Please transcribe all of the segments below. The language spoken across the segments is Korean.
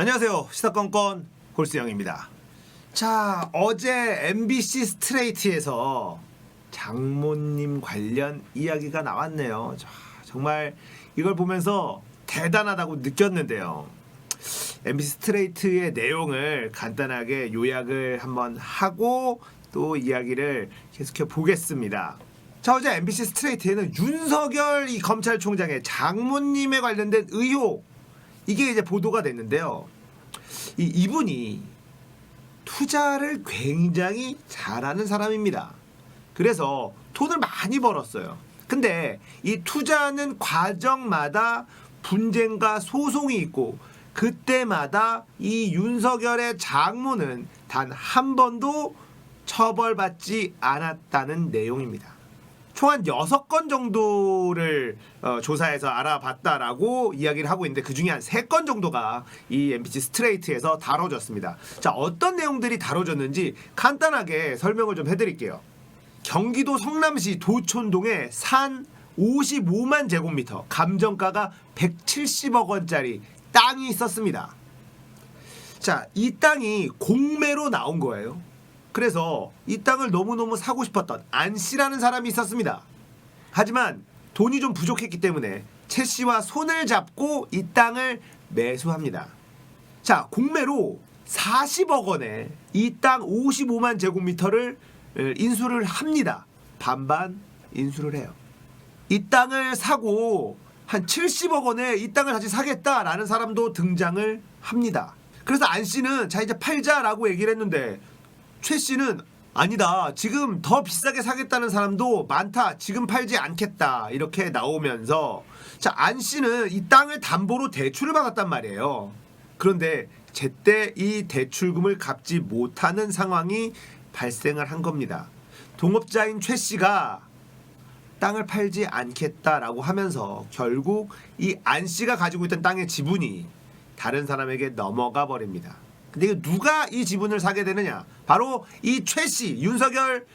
안녕하세요. 시사건건 골수영입니다. 자, 어제 MBC 스트레이트에서 장모님 관련 이야기가 나왔네요. 자, 정말 이걸 보면서 대단하다고 느꼈는데요. MBC 스트레이트의 내용을 간단하게 요약을 한번 하고 또 이야기를 계속해 보겠습니다. 자 어제 MBC 스트레이트에는 윤석열 이 검찰총장의 장모님에 관련된 의혹 이게 이제 보도가 됐는데요. 이 이분이 투자를 굉장히 잘하는 사람입니다. 그래서 돈을 많이 벌었어요. 근데 이 투자하는 과정마다 분쟁과 소송이 있고 그때마다 이 윤석열의 장모는 단 한 번도 처벌받지 않았다는 내용입니다. 총한 여섯 건 정도를 어, 조사해서 알아봤다라고 이야기를 하고 있는데 그 중에 한세건 정도가 이 MBC 스트레이트에서 다뤄졌습니다. 자, 어떤 내용들이 다뤄졌는지 간단하게 설명을 좀 해드릴게요. 경기도 성남시 도촌동에 산 55만 제곱미터, 감정가가 170억 원짜리 땅이 있었습니다. 자, 이 땅이 공매로 나온 거예요. 그래서 이 땅을 너무너무 사고 싶었던 안 씨라는 사람이 있었습니다. 하지만 돈이 좀 부족했기 때문에 채 씨와 손을 잡고 이 땅을 매수합니다. 자, 공매로 40억 원에 이 땅 55만 제곱미터를 에, 인수를 합니다. 반반 인수를 해요. 이 땅을 사고 한 70억 원에 이 땅을 다시 사겠다라는 사람도 등장을 합니다. 그래서 안 씨는 자 이제 팔자라고 얘기를 했는데 최 씨는 아니다. 지금 더 비싸게 사겠다는 사람도 많다. 지금 팔지 않겠다. 이렇게 나오면서 자, 안 씨는 이 땅을 담보로 대출을 받았단 말이에요. 그런데 제때 이 대출금을 갚지 못하는 상황이 발생을 한 겁니다. 동업자인 최 씨가 땅을 팔지 않겠다라고 하면서 결국 이 안 씨가 가지고 있던 땅의 지분이 다른 사람에게 넘어가 버립니다. 근데 이거 누가 이 지분을 사게 되느냐? 바로 이 최 씨, 윤석열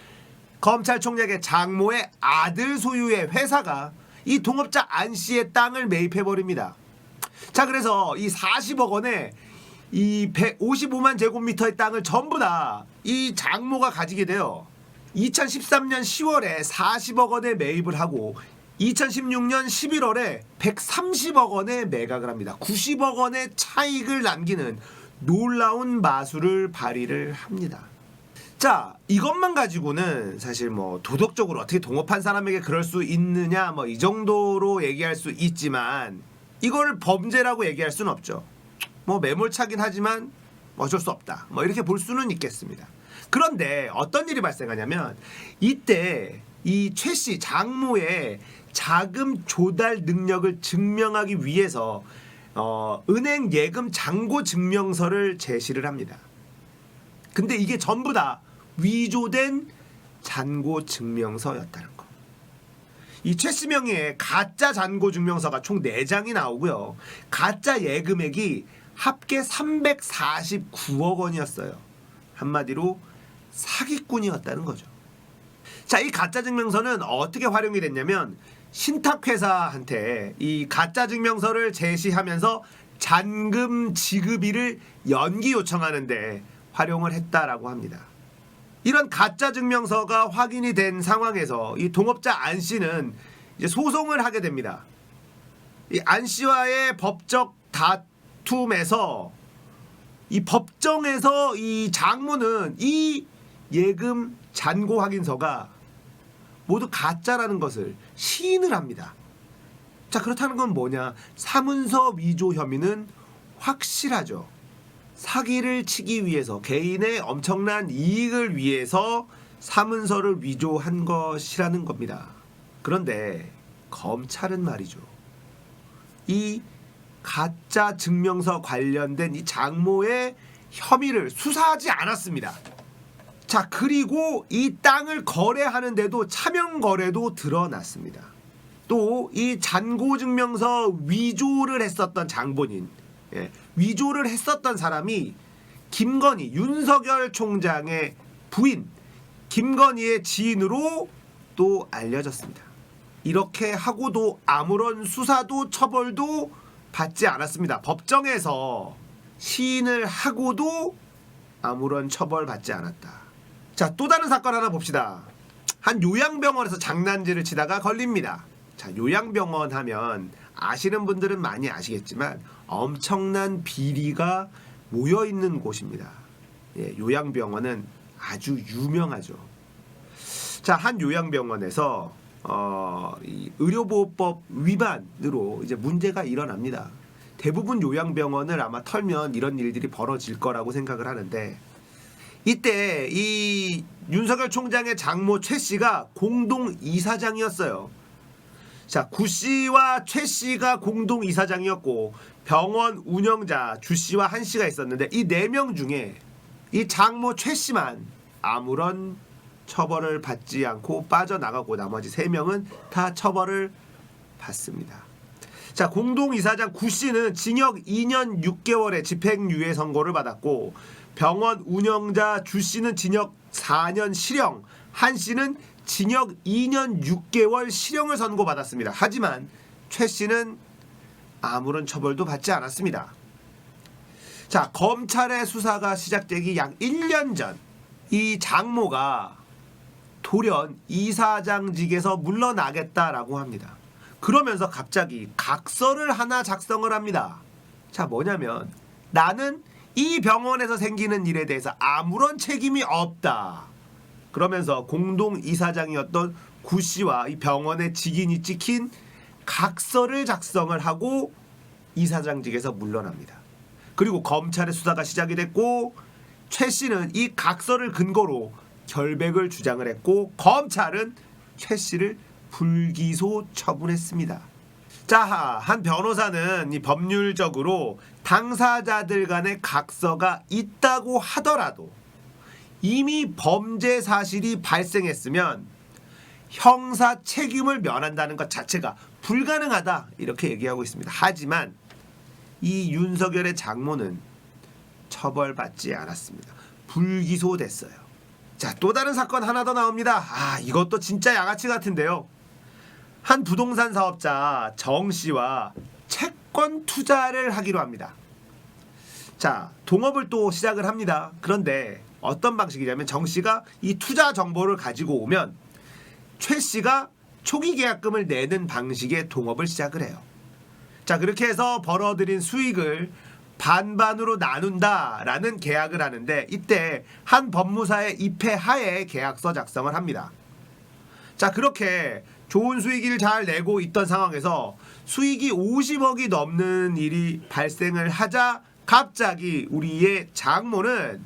검찰총장의 장모의 아들 소유의 회사가 이 동업자 안 씨의 땅을 매입해 버립니다. 자, 그래서 이 40억 원에 이 155만 제곱미터의 땅을 전부 다 이 장모가 가지게 돼요. 2013년 10월에 40억 원에 매입을 하고 2016년 11월에 130억 원에 매각을 합니다. 90억 원의 차익을 남기는 놀라운 마술을 발휘를 합니다. 자, 이것만 가지고는 사실 뭐 도덕적으로 어떻게 동업한 사람에게 그럴 수 있느냐 뭐 이 정도로 얘기할 수 있지만 이걸 범죄라고 얘기할 수는 없죠. 뭐 매몰차긴 하지만 어쩔 수 없다. 뭐 이렇게 볼 수는 있겠습니다. 그런데 어떤 일이 발생하냐면 이때 이 최 씨 장모의 자금 조달 능력을 증명하기 위해서 어, 은행 예금 잔고 증명서를 제시를 합니다. 근데 이게 전부 다 위조된 잔고 증명서였다는 거. 이 최씨 명의의 가짜 잔고 증명서가 총 4장이 나오고요. 가짜 예금액이 합계 349억 원이었어요. 한마디로 사기꾼이었다는 거죠. 자, 이 가짜 증명서는 어떻게 활용이 됐냐면 신탁회사한테 이 가짜 증명서를 제시하면서 잔금 지급일을 연기 요청하는데 활용을 했다라고 합니다. 이런 가짜 증명서가 확인이 된 상황에서 이 동업자 안 씨는 이제 소송을 하게 됩니다. 이 안 씨와의 법적 다툼에서 이 법정에서 이 장모는 이 예금 잔고 확인서가 모두 가짜라는 것을 시인을 합니다. 자 그렇다는 건 뭐냐? 사문서 위조 혐의는 확실하죠. 사기를 치기 위해서 개인의 엄청난 이익을 위해서 사문서를 위조한 것이라는 겁니다. 그런데 검찰은 말이죠. 이 가짜 증명서 관련된 이 장모의 혐의를 수사하지 않았습니다. 자, 그리고 이 땅을 거래하는데도 차명 거래도 드러났습니다. 또 이 잔고 증명서 위조를 했었던 장본인, 예, 위조를 했었던 사람이 김건희 윤석열 총장의 부인 김건희의 지인으로 또 알려졌습니다. 이렇게 하고도 아무런 수사도 처벌도 받지 않았습니다. 법정에서 시인을 하고도 아무런 처벌 받지 않았다. 자, 또 다른 사건 하나 봅시다. 한 요양병원에서 장난질을 치다가 걸립니다. 자, 요양병원 하면 아시는 분들은 많이 아시겠지만 엄청난 비리가 모여 있는 곳입니다. 예, 요양병원은 아주 유명하죠. 자, 한 요양병원에서 어, 이 의료보호법 위반으로 이제 문제가 일어납니다. 대부분 요양병원을 아마 털면 이런 일들이 벌어질 거라고 생각을 하는데 이때 이 윤석열 총장의 장모 최 씨가 공동 이사장이었어요. 자, 구 씨와 최 씨가 공동 이사장이었고 병원 운영자 주 씨와 한 씨가 있었는데 이 네 명 중에 이 장모 최 씨만 아무런 처벌을 받지 않고 빠져나가고 나머지 세 명은 다 처벌을 받습니다. 자, 공동 이사장 구 씨는 징역 2년 6개월의 집행유예 선고를 받았고 병원 운영자 주 씨는 징역 4년 실형, 한 씨는 징역 2년 6개월 실형을 선고받았습니다. 하지만 최 씨는 아무런 처벌도 받지 않았습니다. 자, 검찰의 수사가 시작되기 약 1년 전 이 장모가 돌연 이사장직에서 물러나겠다라고 합니다. 그러면서 갑자기 각서를 하나 작성을 합니다. 자, 뭐냐면 나는 이 병원에서 생기는 일에 대해서 아무런 책임이 없다. 그러면서 공동 이사장이었던 구 씨와 이 병원의 직인이 찍힌 각서를 작성을 하고 이사장직에서 물러납니다. 그리고 검찰의 수사가 시작이 됐고 최 씨는 이 각서를 근거로 결백을 주장을 했고 검찰은 최 씨를 불기소 처분했습니다. 자, 한 변호사는 이 법률적으로 당사자들 간의 각서가 있다고 하더라도 이미 범죄 사실이 발생했으면 형사 책임을 면한다는 것 자체가 불가능하다 이렇게 얘기하고 있습니다. 하지만 이 윤석열의 장모는 처벌받지 않았습니다. 불기소됐어요. 자, 또 다른 사건 하나 더 나옵니다. 아, 이것도 진짜 양아치 같은데요. 한 부동산 사업자 정 씨와 채권 투자를 하기로 합니다. 자, 동업을 또 시작을 합니다. 그런데 어떤 방식이냐면 정 씨가 이 투자 정보를 가지고 오면 최 씨가 초기 계약금을 내는 방식의 동업을 시작을 해요. 자, 그렇게 해서 벌어들인 수익을 반반으로 나눈다라는 계약을 하는데 이때 한 법무사의 입회 하에 계약서 작성을 합니다. 자, 그렇게 좋은 수익을 잘 내고 있던 상황에서 수익이 50억이 넘는 일이 발생을 하자 갑자기 우리의 장모는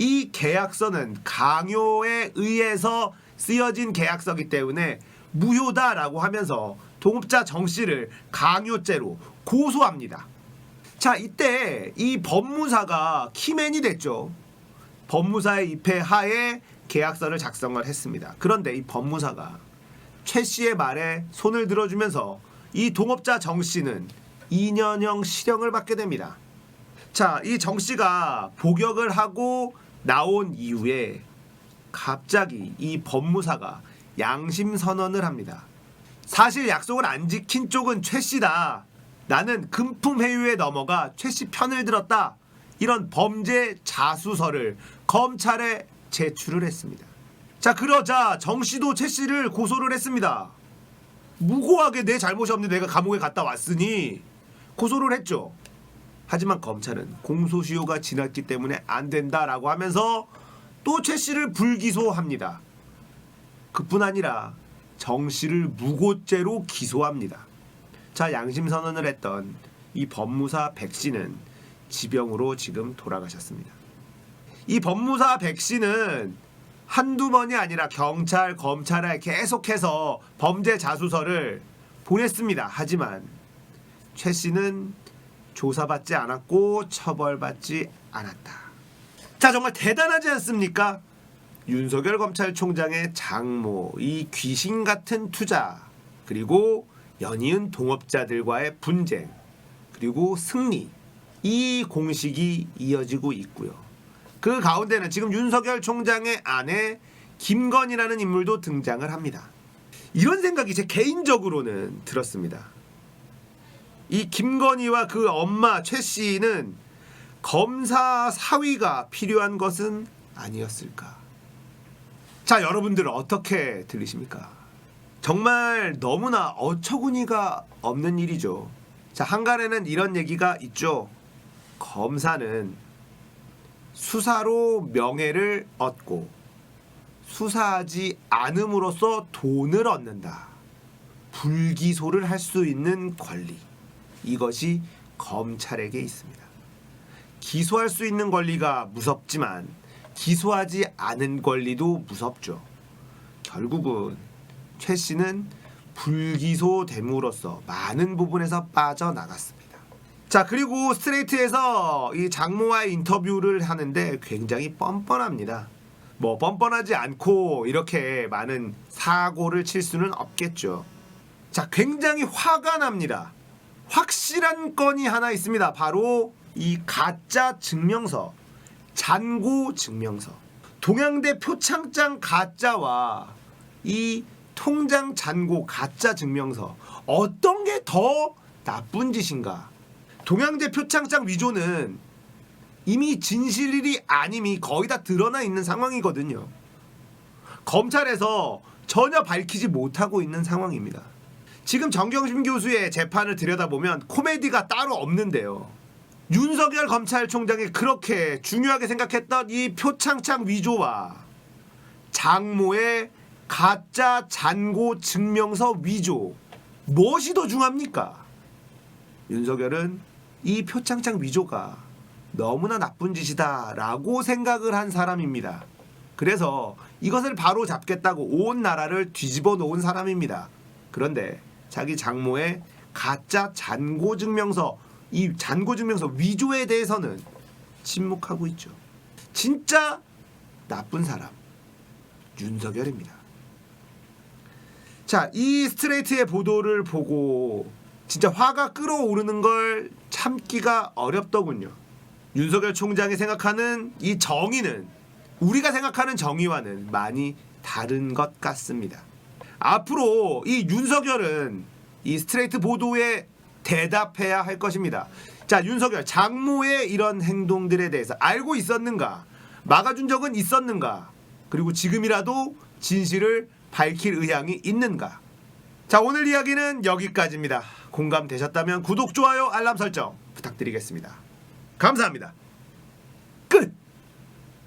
이 계약서는 강요에 의해서 쓰여진 계약서기 때문에 무효다라고 하면서 동업자 정 씨를 강요죄로 고소합니다. 자, 이때 이 법무사가 키맨이 됐죠. 법무사의 입회 하에 계약서를 작성을 했습니다. 그런데 이 법무사가 최 씨의 말에 손을 들어주면서 이 동업자 정 씨는 2년형 실형을 받게 됩니다. 자, 이 정 씨가 복역을 하고 나온 이후에 갑자기 이 법무사가 양심 선언을 합니다. 사실 약속을 안 지킨 쪽은 최 씨다. 나는 금품 회유에 넘어가 최 씨 편을 들었다. 이런 범죄 자수서를 검찰에 제출을 했습니다. 자, 그러자 정 씨도 최 씨를 고소를 했습니다. 무고하게 내 잘못이 없는데 내가 감옥에 갔다 왔으니 고소를 했죠. 하지만 검찰은 공소시효가 지났기 때문에 안 된다라고 하면서 또 최 씨를 불기소합니다. 그뿐 아니라 정 씨를 무고죄로 기소합니다. 자, 양심 선언을 했던 이 법무사 백 씨는 지병으로 지금 돌아가셨습니다. 이 법무사 백 씨는 한두 번이 아니라 경찰, 검찰에 계속해서 범죄 자수서를 보냈습니다. 하지만 최 씨는 조사받지 않았고 처벌받지 않았다. 자, 정말 대단하지 않습니까? 윤석열 검찰총장의 장모, 이 귀신 같은 투자, 그리고 연이은 동업자들과의 분쟁, 그리고 승리, 이 공식이 이어지고 있고요. 그 가운데는 지금 윤석열 총장의 아내 김건희라는 인물도 등장을 합니다. 이런 생각이 제 개인적으로는 들었습니다. 이 김건희와 그 엄마 최 씨는 검사 사위가 필요한 것은 아니었을까? 자, 여러분들 어떻게 들리십니까? 정말 너무나 어처구니가 없는 일이죠. 자, 한간에는 이런 얘기가 있죠. 검사는 수사로 명예를 얻고 수사하지 않음으로써 돈을 얻는다. 불기소를 할 수 있는 권리. 이것이 검찰에게 있습니다. 기소할 수 있는 권리가 무섭지만 기소하지 않은 권리도 무섭죠. 결국은 최 씨는 불기소됨으로써 많은 부분에서 빠져나갔습니다. 자 그리고 스트레이트에서 이 장모와의 인터뷰를 하는데 굉장히 뻔뻔합니다. 뭐 뻔뻔하지 않고 이렇게 많은 사고를 칠 수는 없겠죠. 자 굉장히 화가 납니다. 확실한 건이 하나 있습니다. 바로 이 가짜 증명서, 잔고 증명서. 동양대 표창장 가짜와 이 통장 잔고 가짜 증명서 어떤 게 더 나쁜 짓인가? 동양대 표창장 위조는 이미 진실일이 아님이 거의 다 드러나 있는 상황이거든요. 검찰에서 전혀 밝히지 못하고 있는 상황입니다. 지금 정경심 교수의 재판을 들여다보면 코미디가 따로 없는데요. 윤석열 검찰총장이 그렇게 중요하게 생각했던 이 표창장 위조와 장모의 가짜 잔고 증명서 위조 무엇이 더 중합니까? 윤석열은 이 표창장 위조가 너무나 나쁜 짓이다라고 생각을 한 사람입니다. 그래서 이것을 바로 잡겠다고 온 나라를 뒤집어 놓은 사람입니다. 그런데 자기 장모의 가짜 잔고 증명서 이 잔고 증명서 위조에 대해서는 침묵하고 있죠. 진짜 나쁜 사람 윤석열입니다. 자, 이 스트레이트의 보도를 보고 진짜 화가 끓어오르는 걸 참기가 어렵더군요. 윤석열 총장이 생각하는 이 정의는 우리가 생각하는 정의와는 많이 다른 것 같습니다. 앞으로 이 윤석열은 이 스트레이트 보도에 대답해야 할 것입니다. 자, 윤석열 장모의 이런 행동들에 대해서 알고 있었는가? 막아준 적은 있었는가? 그리고 지금이라도 진실을 밝힐 의향이 있는가? 자, 오늘 이야기는 여기까지입니다. 공감되셨다면 구독, 좋아요, 알람 설정 부탁드리겠습니다. 감사합니다.